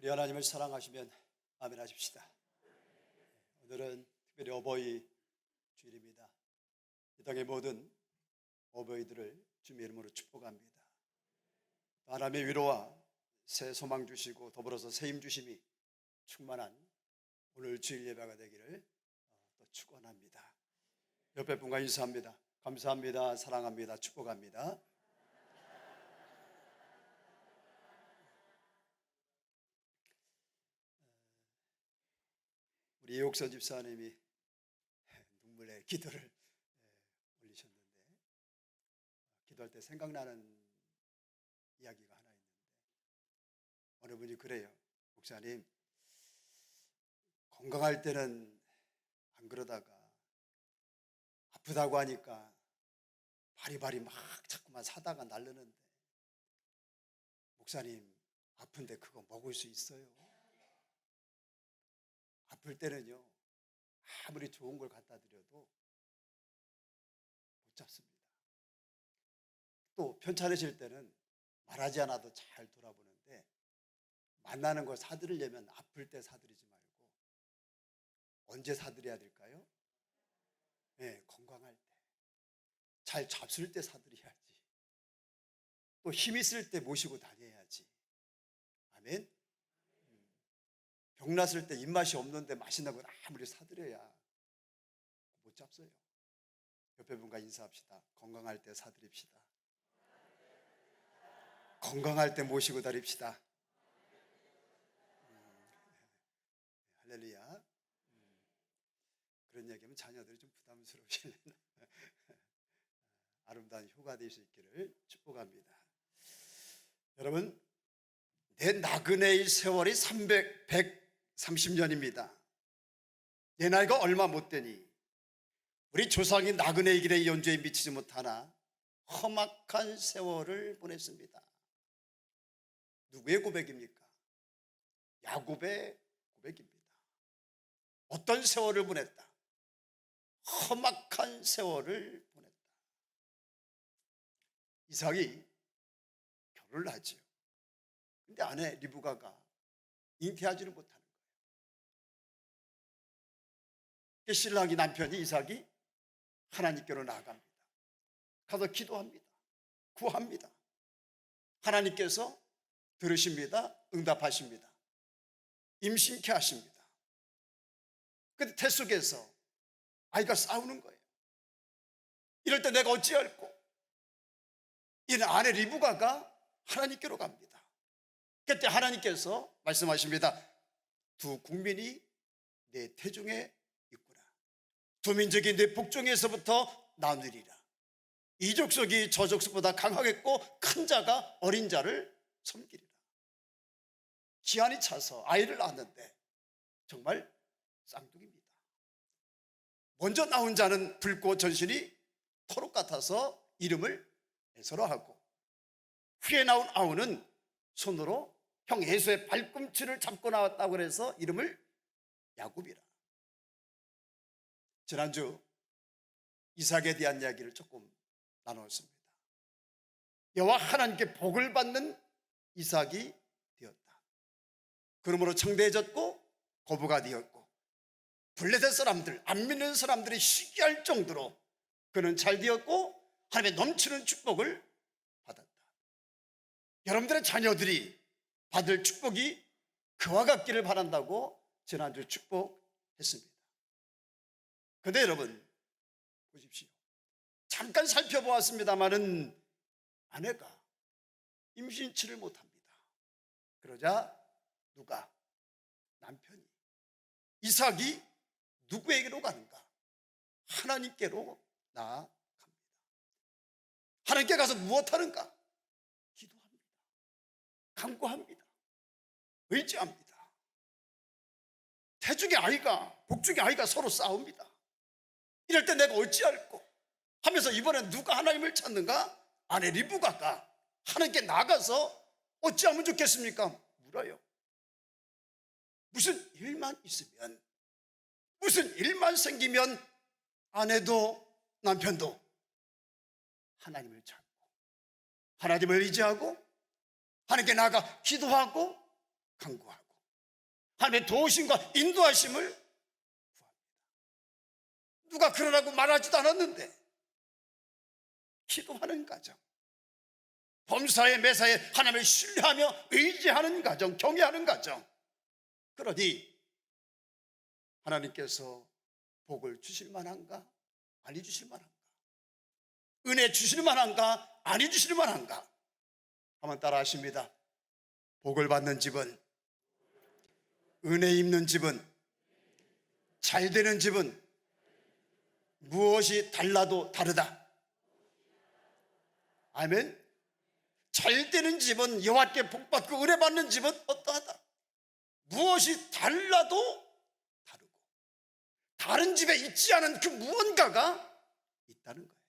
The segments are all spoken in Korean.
우리 하나님을 사랑하시면 아멘 하십시다. 오늘은 특별히 어버이 주일입니다. 이 땅의 모든 어버이들을 주님의 이름으로 축복합니다. 하나님의 위로와 새 소망 주시고 더불어서 새 힘 주심이 충만한 오늘 주일 예배가 되기를 어, 또 축원합니다. 옆에 분과 인사합니다. 감사합니다. 사랑합니다. 축복합니다. 이옥선 집사님이 눈물의 기도를 예, 올리셨는데 기도할 때 생각나는 이야기가 하나 있는데 어느 분이 그래요. 목사님 건강할 때는 안 그러다가 아프다고 하니까 바리바리 막 자꾸만 사다가 날르는데 목사님 아픈데 그거 먹을 수 있어요? 아플 때는요 아무리 좋은 걸 갖다 드려도 못 잡습니다. 또 편찮으실 때는 말하지 않아도 잘 돌아보는데 만나는 걸 사드리려면 아플 때 사드리지 말고 언제 사드려야 될까요? 네, 건강할 때. 잘 잡술 때 사드려야지. 또 힘 있을 때 모시고 다녀야지. 아멘. 음. 병 났을 때 입맛이 없는데 맛있는 걸 아무리 사드려야 못 잡어요. 옆에 분과 인사합시다. 건강할 때 사드립시다. 건강할 때 모시고 다닙시다. 음, 할렐루야. 음, 그런 얘기하면 자녀들이 좀 부담스러우시려나. 아름다운 효가 될 수 있기를 축복합니다. 여러분, 내 나그네의 세월이 300, 130년입니다. 내 나이가 얼마 못 되니 우리 조상이 나그네의 길에 연주에 미치지 못하나 험악한 세월을 보냈습니다. 누구의 고백입니까? 야곱의 고백입니다. 어떤 세월을 보냈다? 험악한 세월을 보냈다. 이삭이 결혼을 하지요. 근데 아내 리브가가 잉태하지를 못하는 신랑이 남편이 이삭이 하나님께로 나아갑니다. 가서 기도합니다. 구합니다. 하나님께서 들으십니다. 응답하십니다. 임신케 하십니다. 근데 태 속에서 아이가 싸우는 거예요. 이럴 때 내가 어찌할꼬? 이는 아내 리브가가 하나님께로 갑니다. 그때 하나님께서 말씀하십니다. 두 국민이 내 태중에. 두 민족이 내 복중에서부터 나누리라. 이 족속이 저 족속보다 강하겠고 큰 자가 어린 자를 섬기리라. 기한이 차서 아이를 낳았는데 정말 쌍둥이입니다. 먼저 나온 자는 붉고 전신이 토록 같아서 이름을 에서로 하고 후에 나온 아우는 손으로 형 예수의 발꿈치를 잡고 나왔다고 그래서 이름을 야곱이라. 지난주 이삭에 대한 이야기를 조금 나누었습니다. 여호와 하나님께 복을 받는 이삭이 되었다. 그러므로 청대해졌고 거부가 되었고 블레셋 사람들, 안 믿는 사람들이 시기할 정도로 그는 잘 되었고 하나님의 넘치는 축복을 받았다. 여러분들의 자녀들이 받을 축복이 그와 같기를 바란다고 지난주 축복했습니다. 근데 여러분 보십시오. 잠깐 살펴보았습니다마는 아내가 임신치를 못합니다. 그러자 누가 남편이 이삭이 누구에게로 가는가? 하나님께로 나아갑니다. 하나님께 가서 무엇 하는가? 기도합니다. 간구합니다. 의지합니다. 태중의 아이가 복중의 아이가 서로 싸웁니다. 이럴 때 내가 어찌할꼬 하면서 이번엔 누가 하나님을 찾는가? 아내 리브가가 하나님께 나가서 어찌하면 좋겠습니까? 물어요. 무슨 일만 있으면 무슨 일만 생기면 아내도 남편도 하나님을 찾고 하나님을 의지하고 하나님께 나가 기도하고 간구하고 하나님의 도우심과 인도하심을. 누가 그러라고 말하지도 않았는데. 기도하는 가정. 범사에 매사에 하나님을 신뢰하며 의지하는 가정 경외하는 가정. 그러니 하나님께서 복을 주실 만한가? 아니 주실 만한가? 은혜 주실 만한가? 아니 주실 만한가? 한번 따라 하십니다. 복을 받는 집은 은혜 입는 집은 잘 되는 집은 무엇이 달라도 다르다 아멘 잘 되는 집은 여호와께 복 받고 은혜 받는 집은 어떠하다 무엇이 달라도 다르고 다른 집에 있지 않은 그 무언가가 있다는 거예요.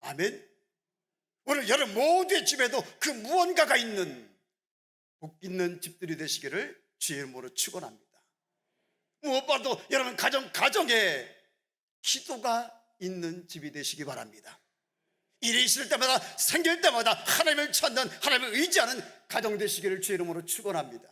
아멘. 오늘 여러분 모두의 집에도 그 무언가가 있는 복 있는 집들이 되시기를 주의 이름으로 축원합니다. 무엇보다도 여러분 가정 가정에 기도가 있는 집이 되시기 바랍니다. 일이 있을 때마다 생길 때마다 하나님을 찾는 하나님을 의지하는 가정 되시기를 주의 이름으로 축원합니다.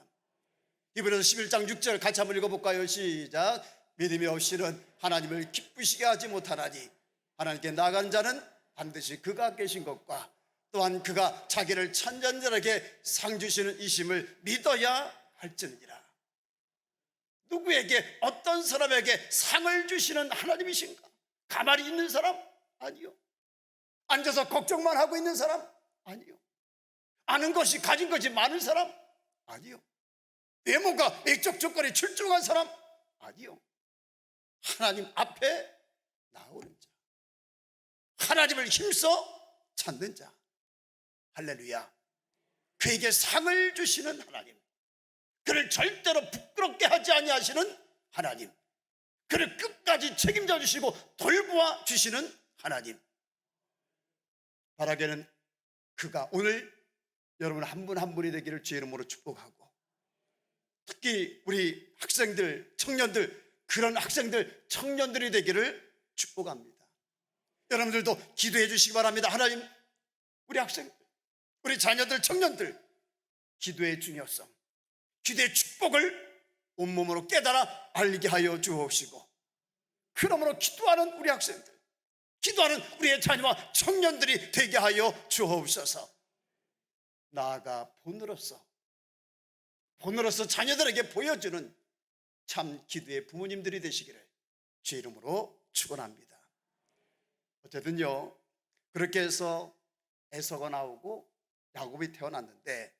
이번에도 11장 6절 같이 한번 읽어볼까요? 시작. 믿음이 없이는 하나님을 기쁘시게 하지 못하나니 하나님께 나간 자는 반드시 그가 계신 것과 또한 그가 자기를 천전 자들에게 상 주시는 이심을 믿어야 할지니라. 누구에게 어떤 사람에게 상을 주시는 하나님이신가? 가만히 있는 사람? 아니요. 앉아서 걱정만 하고 있는 사람? 아니요. 아는 것이 가진 것이 많은 사람? 아니요. 외모가 외적 조건에 출중한 사람? 아니요. 하나님 앞에 나오는 자. 하나님을 힘써 찾는 자. 할렐루야. 그에게 상을 주시는 하나님. 그를 절대로 부끄럽게 하지 아니하시는 하나님. 그를 끝까지 책임져 주시고 돌보아 주시는 하나님. 바라게는 그가 오늘 여러분 한분한 분이 되기를 주의 이름으로 축복하고 특히 우리 학생들, 청년들, 그런 학생들, 청년들이 되기를 축복합니다. 여러분들도 기도해 주시기 바랍니다. 하나님, 우리 학생들, 우리 자녀들, 청년들, 기도의 중요성, 기도의 축복을 온몸으로 깨달아 알게 하여 주옵시고, 그러므로 기도하는 우리 학생들, 기도하는 우리의 자녀와 청년들이 되게 하여 주옵소서. 나아가 본으로서 본으로서 자녀들에게 보여주는 참 기도의 부모님들이 되시기를 주 이름으로 축원합니다. 어쨌든요 그렇게 해서 에서가 나오고 야곱이 태어났는데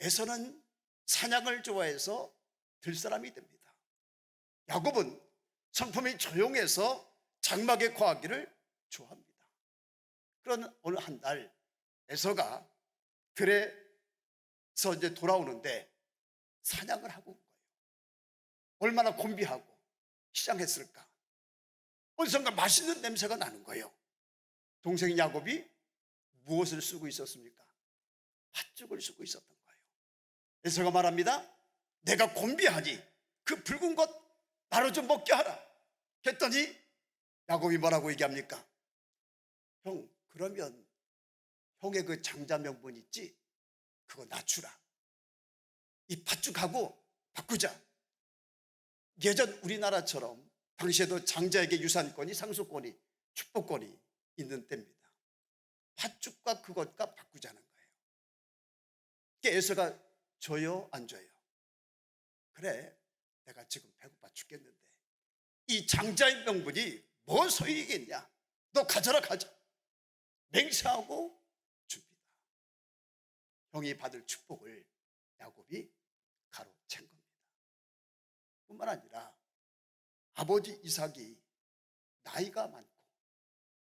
에서는 사냥을 좋아해서 들사람이 됩니다. 야곱은 성품이 조용해서 장막에 거하기를 좋아합니다. 그런 어느 한 날 에서가 들에서 이제 돌아오는데 사냥을 하고 온 거예요. 얼마나 곤비하고 시장했을까? 어디선가 맛있는 냄새가 나는 거예요. 동생 야곱이 무엇을 쓰고 있었습니까? 팥죽을 쓰고 있었던 거예요. 에서가 말합니다. 내가 곤비하니 그 붉은 것 나로 좀 먹게 하라. 했더니 야곱이 뭐라고 얘기합니까? 형, 그러면 형의 그 장자 명분 있지? 그거 낮추라. 이 팥죽하고 바꾸자. 예전 우리나라처럼 당시에도 장자에게 유산권이 상속권이 축복권이 있는 때입니다. 팥죽과 그것과 바꾸자는 거예요. 에서가 줘요 안 줘요? 그래 내가 지금 배고파 죽겠는데 이 장자의 명분이 뭐 소용이겠냐? 너 가져라 가져. 맹세하고 줍니다. 형이 받을 축복을 야곱이 가로챈 겁니다. 뿐만 아니라 아버지 이삭이 나이가 많고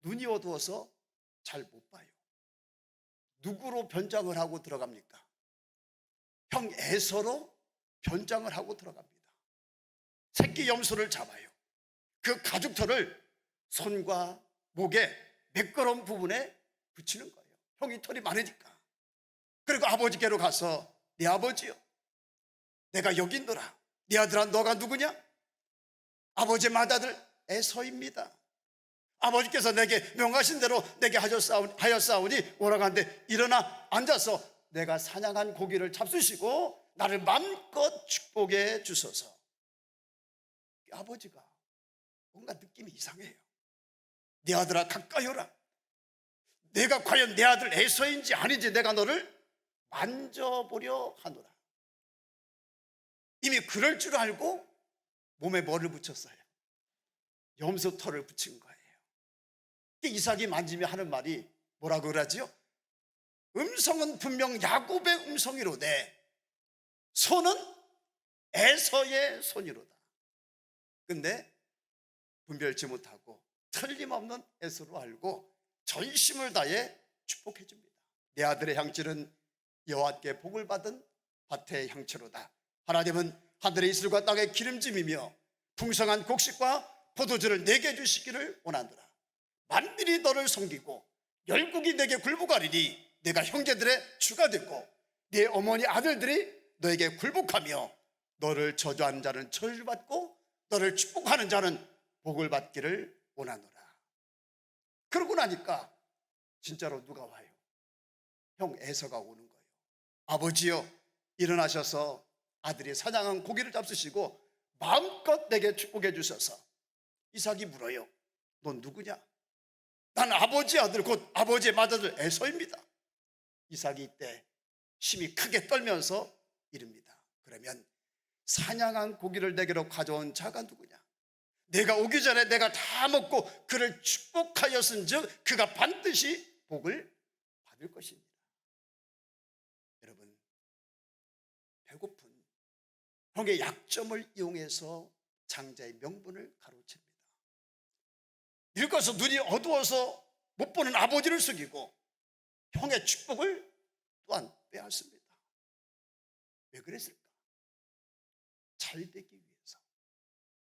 눈이 어두워서 잘 못 봐요. 누구로 변장을 하고 들어갑니까? 형 에서로 변장을 하고 들어갑니다. 새끼 염소를 잡아요. 그 가죽털을 손과 목에 매끄러운 부분에 붙이는 거예요. 형이 털이 많으니까. 그리고 아버지께로 가서 네 아버지요. 내가 여기 있노라. 네 아들아 너가 누구냐? 아버지의 맏아들 에서입니다. 아버지께서 내게 명하신 대로 내게 하였사오니 오라간데 일어나 앉아서 내가 사냥한 고기를 잡수시고 나를 마음껏 축복해 주소서. 아버지가 뭔가 느낌이 이상해요. 내 아들아 가까이 오라. 내가 과연 내 아들 에서인지 아닌지 내가 너를 만져보려 하노라. 이미 그럴 줄 알고 몸에 뭐를 붙였어요? 염소털을 붙인 거예요. 이삭이 만지며 하는 말이 뭐라고 그러지요? 음성은 분명 야곱의 음성이로되 손은 에서의 손이로다. 근데 분별치 못하고 틀림없는 에서로 알고 전심을 다해 축복해 줍니다. 내 아들의 향취는 여호와께 복을 받은 밭의 향취로다. 하나님은 하늘의 이슬과 땅의 기름짐이며 풍성한 곡식과 포도주를 내게 주시기를 원하노라. 만민이 너를 섬기고 열국이 내게 굴복하리니 내가 형제들의 주가 됐고 네 어머니 아들들이 너에게 굴복하며 너를 저주하는 자는 저주받고 너를 축복하는 자는 복을 받기를 원하노라. 그러고 나니까 진짜로 누가 와요? 형 에서가 오는 거예요. 아버지요 일어나셔서 아들이 사냥한 고기를 잡수시고 마음껏 내게 축복해 주셔서 이삭이 물어요. 넌 누구냐? 난 아버지 아들 곧 아버지의 맏아들 에서입니다. 이삭이 이때 심히 크게 떨면서 이릅니다. 그러면 사냥한 고기를 내게로 가져온 자가 누구냐? 내가 오기 전에 내가 다 먹고 그를 축복하였은즉 그가 반드시 복을 받을 것입니다. 여러분 배고픈 형의 약점을 이용해서 장자의 명분을 가로챕니다. 읽어서 눈이 어두워서 못 보는 아버지를 속이고 형의 축복을 또한 빼앗습니다. 왜 그랬을까? 잘 되기 위해서,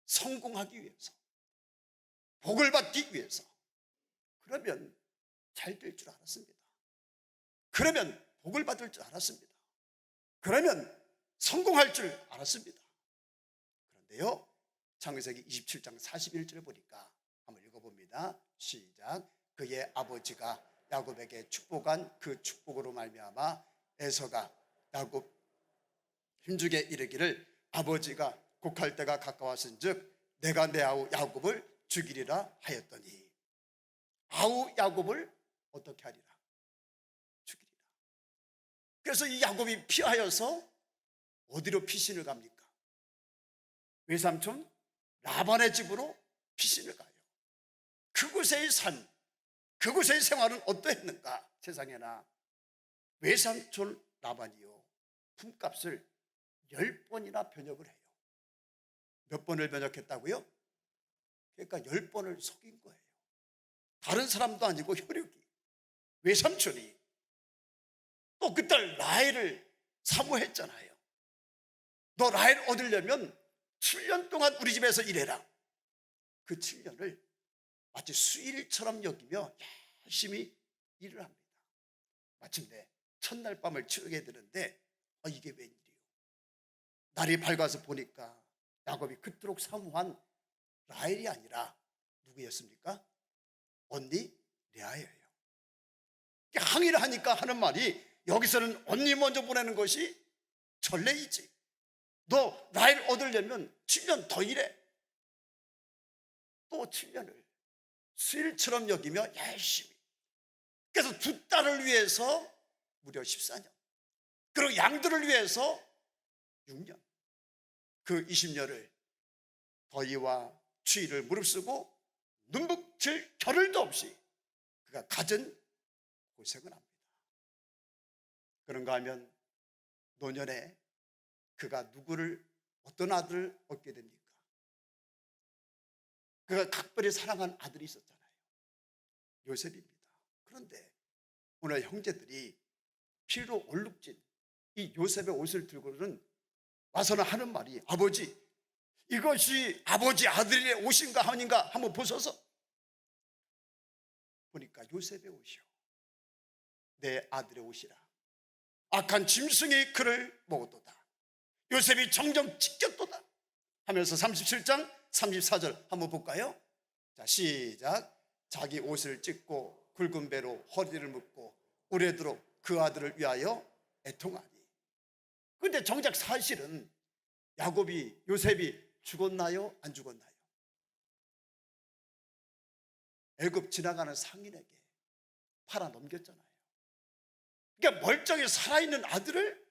성공하기 위해서, 복을 받기 위해서. 그러면 잘 될 줄 알았습니다. 그러면 복을 받을 줄 알았습니다. 그러면 성공할 줄 알았습니다. 그런데요, 창세기 27장 41절 보니까 한번 읽어봅니다. 시작. 그의 아버지가 야곱에게 축복한 그 축복으로 말미암아 에서가 야곱 힘주게 이르기를 아버지가 곡할 때가 가까웠은즉 내가 내 아우 야곱을 죽이리라 하였더니 아우 야곱을 어떻게 하리라 죽이리라. 그래서 이 야곱이 피하여서 어디로 피신을 갑니까? 외삼촌 라반의 집으로 피신을 가요. 그곳의 삶, 그곳의 생활은 어떠했는가? 세상에나 외삼촌 라반이요 품값을 열 번이나 변역을 해요. 몇 번을 변역했다고요? 그러니까 열 번을 속인 거예요. 다른 사람도 아니고 혈육이 외삼촌이 또 그딸 라헬을 사모했잖아요. 너 라헬 얻으려면 7년 동안 우리 집에서 일해라. 그 7년을 마치 수일처럼 여기며 열심히 일을 합니다. 마침내 첫날 밤을 치르게 되는데 아, 이게 웬일이요? 날이 밝아서 보니까 야곱이 그토록 사모한 라헬이 아니라 누구였습니까? 언니 레아예요. 항의를 하니까 하는 말이 여기서는 언니 먼저 보내는 것이 전례이지. 너 라헬 얻으려면 7년 더 일해. 또 7년을 수일처럼 여기며 열심히. 그래서 두 딸을 위해서 무려 14년. 그리고 양들을 위해서 6년. 그 20년을 더위와 추위를 무릅쓰고 눈북칠 겨를도 없이 그가 갖은 고생을 합니다. 그런가 하면 노년에 그가 누구를 어떤 아들을 얻게 됩니까? 그가 각별히 사랑한 아들이 있었잖아요. 요셉입니다. 그런데 오늘 형제들이 피로 얼룩진 이 요셉의 옷을 들고는 와서는 하는 말이 아버지 이것이 아버지 아들의 옷인가 아닌가 한번 보셔서 보니까 요셉의 옷이요. 내 아들의 옷이라. 악한 짐승이 그를 먹었도다. 요셉이 정정 찢겼도다. 하면서 37장 34절 한번 볼까요? 자, 시작. 자기 옷을 찢고 굵은 배로 허리를 묶고 오래도록 그 아들을 위하여 애통하니. 근데 정작 사실은 야곱이 요셉이 죽었나요? 안 죽었나요? 애굽 지나가는 상인에게 팔아 넘겼잖아요. 그러니까 멀쩡히 살아있는 아들을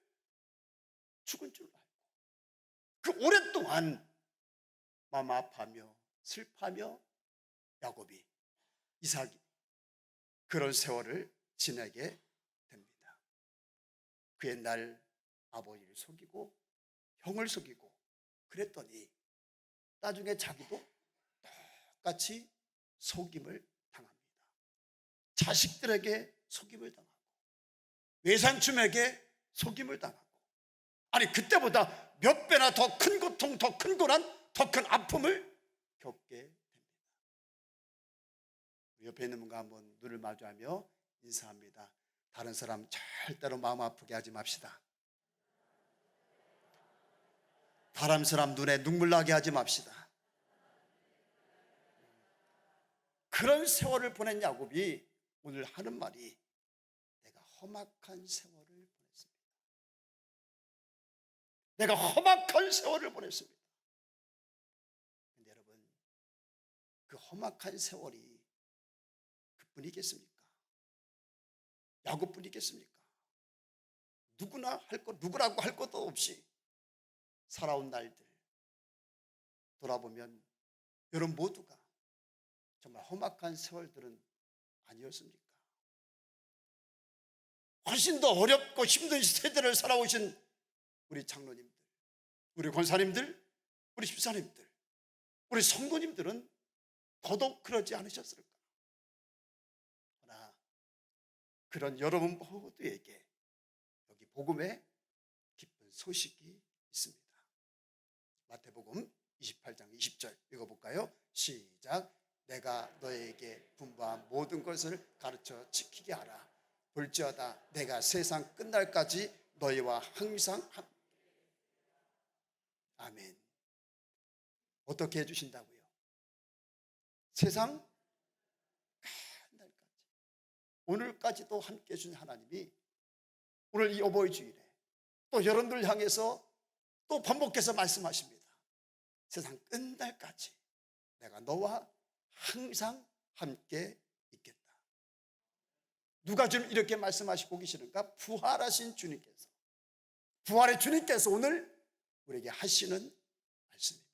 죽은 줄 알고 그 오랫동안 마음 아파하며 슬퍼하며 야곱이 이삭이 그런 세월을 지내게 됩니다. 그 옛날 아버지를 속이고 형을 속이고 그랬더니 나중에 자기도 똑같이 속임을 당합니다. 자식들에게 속임을 당하고 외삼촌에게 속임을 당하고 아니 그때보다 몇 배나 더 큰 고통, 더 큰 고난, 더 큰 아픔을 겪게 됩니다. 옆에 있는 분과 한번 눈을 마주하며 인사합니다. 다른 사람 절대로 마음 아프게 하지 맙시다. 다른 사람 눈에 눈물 나게 하지 맙시다. 그런 세월을 보낸 야곱이 오늘 하는 말이 내가 험악한 세월을 보냈습니다. 내가 험악한 세월을 보냈습니다. 그 험악한 세월이 그뿐이겠습니까? 야곱뿐이겠습니까? 누구나 할 것, 누구라고 할 것도 없이 살아온 날들 돌아보면 여러분 모두가 정말 험악한 세월들은 아니었습니까? 훨씬 더 어렵고 힘든 세대를 살아오신 우리 장로님들, 우리 권사님들, 우리 집사님들, 우리 성도님들은 더더욱 그러지 않으셨을까? 그러나 그런 여러분 모두에게 여기 복음에 기쁜 소식이 있습니다. 마태복음 28장 20절 읽어볼까요? 시작. 내가 너에게 분부한 모든 것을 가르쳐 지키게 하라. 볼지어다 내가 세상 끝날까지 너희와 항상 함. 아멘. 어떻게 해주신다고요? 세상 끝날까지 오늘까지도 함께 해주신 하나님이 오늘 이 어버이 주일에 또 여러분들 향해서 또 반복해서 말씀하십니다. 세상 끝날까지 내가 너와 항상 함께 있겠다. 누가 지금 이렇게 말씀하시고 계시는가? 부활하신 주님께서. 부활의 주님께서 오늘 우리에게 하시는 말씀입니다.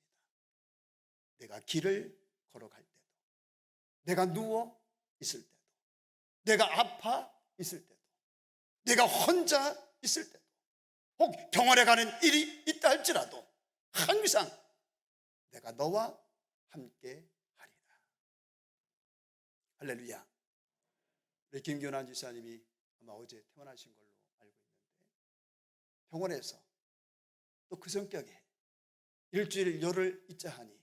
내가 길을 걸어갈 내가 누워 있을 때도, 내가 아파 있을 때도, 내가 혼자 있을 때도, 혹 병원에 가는 일이 있다 할지라도 항상 내가 너와 함께 하리라. 할렐루야. 우리 김규환 지사님이 아마 어제 퇴원하신 걸로 알고 있는데 병원에서 또 그 성격에 일주일 열흘 있자 하니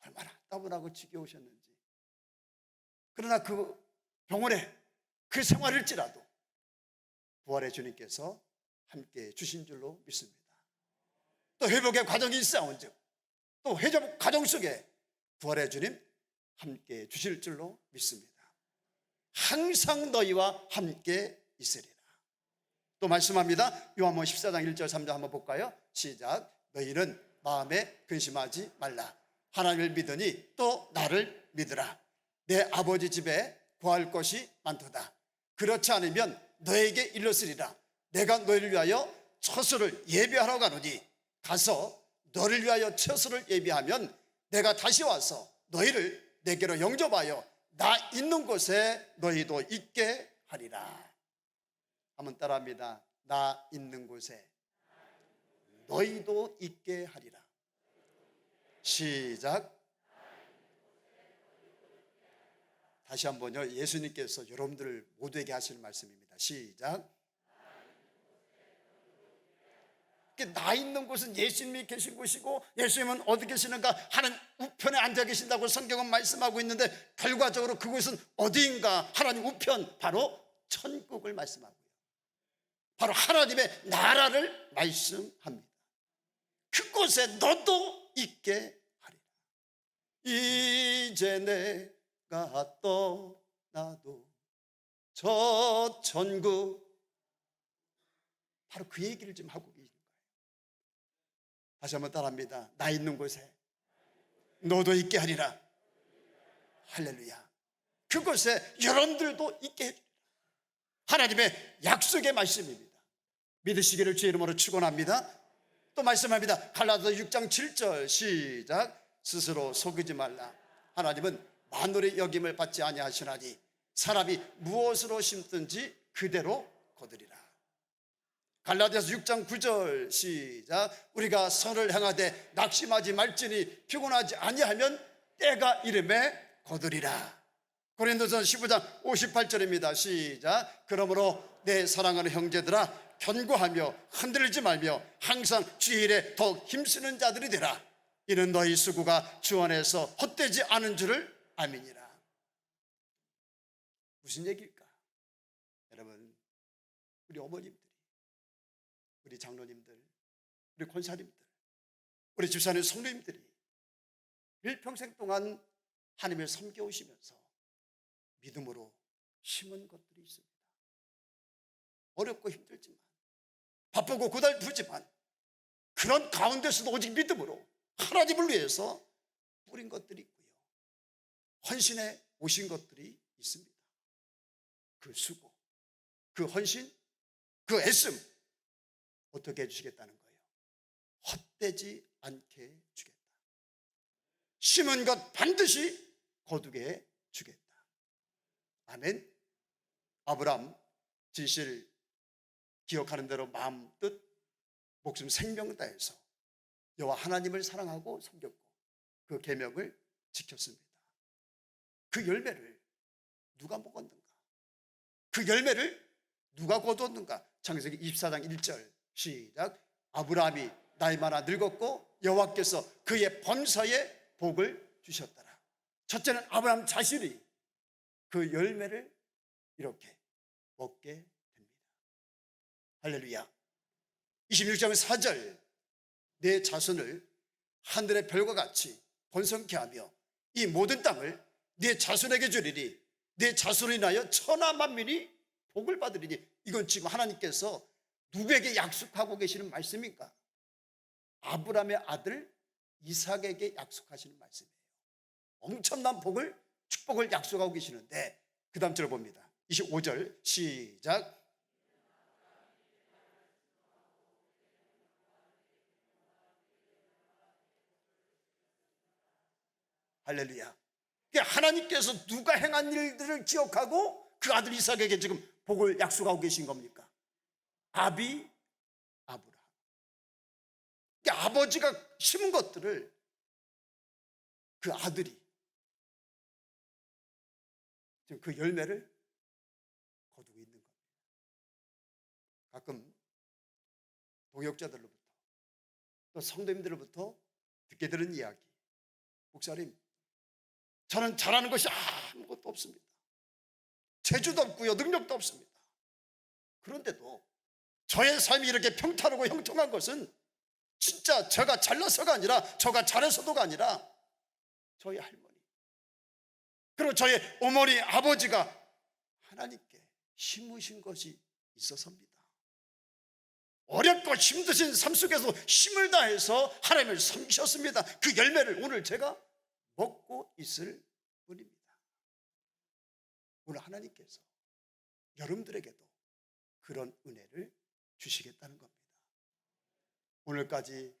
얼마나 따분하고 지겨우셨는지 그러나 그 병원에 그 생활일지라도 부활의 주님께서 함께 주신 줄로 믿습니다. 또 회복의 과정이 있사온즉 또 회복 과정 속에 부활의 주님 함께 주실 줄로 믿습니다. 항상 너희와 함께 있으리라. 또 말씀합니다. 요한복음 14장 1절 3절 한번 볼까요? 시작. 너희는 마음에 근심하지 말라. 하나님을 믿으니 또 나를 믿으라. 내 아버지 집에 구할 것이 많도다. 그렇지 않으면 너에게 일렀으리라. 내가 너희를 위하여 처소를 예비하러 가노니 가서 너를 위하여 처소를 예비하면 내가 다시 와서 너희를 내게로 영접하여 나 있는 곳에 너희도 있게 하리라. 한번 따라합니다. 나 있는 곳에 너희도 있게 하리라. 시작. 다시 한번요. 예수님께서 여러분들 모두에게 하실 말씀입니다. 시작. 나 있는 곳은 예수님이 계신 곳이고 예수님은 어디 계시는가 하는 우편에 앉아 계신다고 성경은 말씀하고 있는데 결과적으로 그곳은 어디인가 하나님 우편 바로 천국을 말씀하고요. 바로 하나님의 나라를 말씀합니다. 그곳에 너도 있게 하리라. 이제 내 가 떠나도 저 천국 바로 그 얘기를 좀 하고 계신 거예요. 다시 한번 따라합니다. 나 있는 곳에 너도 있게 하리라. 할렐루야. 그곳에 여러분들도 있게 해주리라. 하나님의 약속의 말씀입니다. 믿으시기를 주의 이름으로 축원합니다. 또 말씀합니다. 갈라디아 6장 7절 시작. 스스로 속이지 말라. 하나님은 만물의 여김을 받지 아니하시나니 사람이 무엇으로 심든지 그대로 거두리라. 갈라디아서 6장 9절 시작. 우리가 선을 행하되 낙심하지 말지니 피곤하지 아니하면 때가 이름에 거두리라. 고린도전 15장 58절입니다. 시작. 그러므로 내 사랑하는 형제들아 견고하며 흔들리지 말며 항상 주일에 더욱 힘쓰는 자들이 되라. 이는 너희 수고가 주 안에서 헛되지 않은 줄을 아미니라. 무슨 얘기일까? 여러분, 우리 어머님들이, 우리 장로님들, 우리 권사님들, 우리 집사님 성도님들이 일평생 동안 하나님을 섬겨오시면서 믿음으로 심은 것들이 있습니다. 어렵고 힘들지만, 바쁘고 고달프지만, 그런 가운데서도 오직 믿음으로 하나님을 위해서 뿌린 것들이. 헌신해 오신 것들이 있습니다. 그 수고, 그 헌신, 그 애씀 어떻게 해주시겠다는 거예요? 헛되지 않게 주겠다. 심은 것 반드시 거두게 주겠다. 아멘. 아브람 진실 기억하는 대로 마음 뜻 목숨 생명 다해서 여호와 하나님을 사랑하고 섬겼고 그 계명을 지켰습니다. 그 열매를 누가 먹었는가? 그 열매를 누가 거두었는가? 창세기 24장 1절 시작. 아브라함이 나이 많아 늙었고 여호와께서 그의 범사에 복을 주셨더라. 첫째는 아브라함 자신이 그 열매를 이렇게 먹게 됩니다. 할렐루야. 26장 4절 내 자손을 하늘의 별과 같이 번성케 하며 이 모든 땅을 내 자손에게 주리니 내 자손을 인하여 천하 만민이 복을 받으리니 이건 지금 하나님께서 누구에게 약속하고 계시는 말씀인가? 아브라함의 아들 이삭에게 약속하시는 말씀이에요. 엄청난 복을 축복을 약속하고 계시는데 그 다음 절 봅니다. 25절 시작 할렐루야. 그러니까 하나님께서 누가 행한 일들을 기억하고 그 아들 이삭에게 지금 복을 약속하고 계신 겁니까? 아비 아브라함. 그러니까 아버지가 심은 것들을 그 아들이 지금 그 열매를 거두고 있는 겁니다. 가끔 동역자들로부터 또 성도님들로부터 듣게 들은 이야기. 목사님, 저는 잘하는 것이 아무것도 없습니다. 재주도 없고요, 능력도 없습니다. 그런데도 저의 삶이 이렇게 평탄하고 형통한 것은 진짜 제가 잘나서가 아니라 저가 잘해서도가 아니라 저희 할머니 그리고 저희 어머니 아버지가 하나님께 심으신 것이 있어서입니다. 어렵고 힘드신 삶 속에서 힘을 다해서 하나님을 섬기셨습니다. 그 열매를 오늘 제가 먹고 있을 뿐입니다. 오늘 하나님께서 여러분들에게도 그런 은혜를 주시겠다는 겁니다. 오늘까지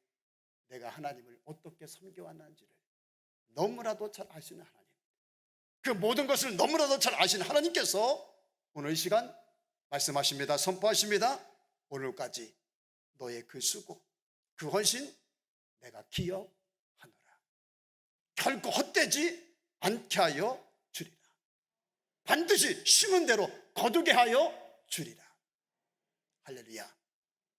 내가 하나님을 어떻게 섬겨왔는지를 너무나도 잘 아시는 하나님. 그 모든 것을 너무나도 잘 아시는 하나님께서 오늘 이 시간 말씀하십니다. 선포하십니다. 오늘까지 너의 그 수고, 그 헌신 내가 기억하노라. 결코 헛되지 않게 하여 주리라. 반드시 심은 대로 거두게 하여 주리라. 할렐루야.